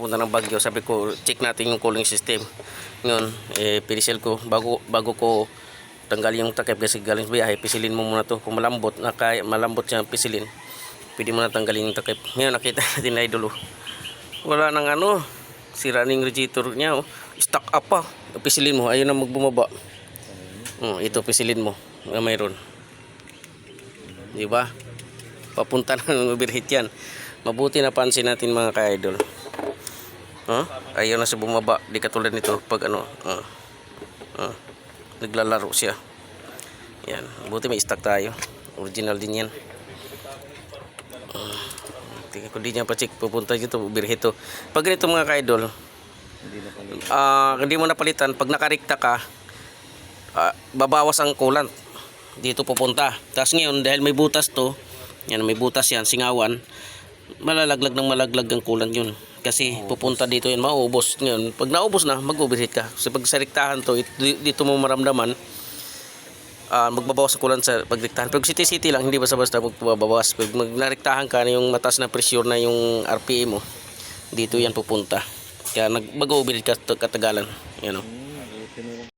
papunta ng Baguio. Sabi ko, check natin yung cooling system. Ngayon, eh, pinisel ko, bago, bago ko tanggal yung takip kasi galing sa biyahe, pisilin mo muna to. Kung malambot, na kaya, malambot siya pisilin, pwede mo na tanggalin yung takip. Ngayon, nakita natin na idol. oh. Wala nang ano, sira na yung radiator niya. Oh. Stuck up pa. Pisilin mo, ayun na magbumaba. Oh, ito, pisilin mo. Na mayroon. Di ba? Papunta ng overheat yan. Mabuti na pansin natin mga ka-idol. Huh? Ayaw na siya bumaba. Di katulad nito pag ano. Uh, uh, naglalaro siya. Yan. Buti may stock tayo. Original din yan. Uh, tingnan ko di niya pa-check. Pupunta dito. Overheat to. Pag ganito mga ka-idol. ah hindi mo napalitan. Pag nakarikta ka. ah, babawas ang coolant dito pupunta. Tapos ngayon, dahil may butas to, yan, may butas yan, singawan, malalaglag ng malaglag ang kulan yun. Kasi pupunta dito yan, mauubos. Ngayon, pag naubos na, mag-overheat ka. Kasi pag sa rektahan to, it- di- dito mo maramdaman, ah magbabawas ang kulan sa pagdiktahan. Pag city-city lang, hindi basta-basta magbabawas. Pag mag narektahan ka na yung matas na pressure na yung RPM mo, dito yan pupunta. Kaya nag mag-overheat ka katagalan. Yan o.